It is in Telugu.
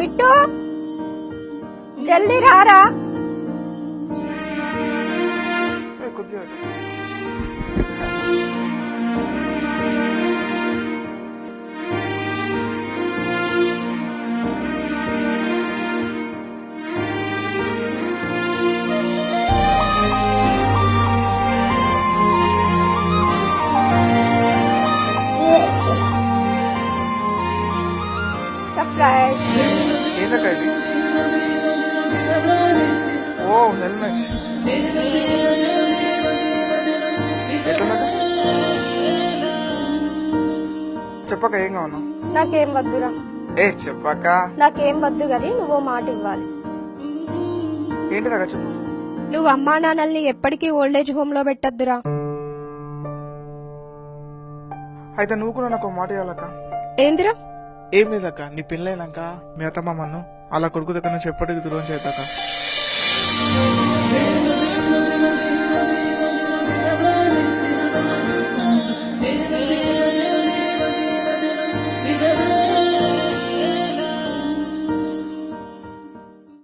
मिट्टू। जल्दी रहा సర్ప్రైజ్ ఏంటక్క ఇది ఓ హెల్మెట్ చెప్పక ఏం కావను నాకేం వద్దురా ఏ చెప్పక్క నాకేం వద్దు గాని నువ్వు మాట ఇవ్వాలి ఏంటిదక్క చెప్పు నువ్వు అమ్మా నాన్నల్ని ఎప్పటికీ ఓల్డేజ్ హోమ్లో పెట్టద్దురా అయితే నువ్వు కూడా నాకు మాట ఇవ్వాలక్క ఏందిరా ఏం లేదక్క నీ పెళ్ళైనాక మీ అత్తమ్మమ్మను అలా కొడుకు దగ్గర నుంచి ఎప్పటికీ దూరం చేద్దాక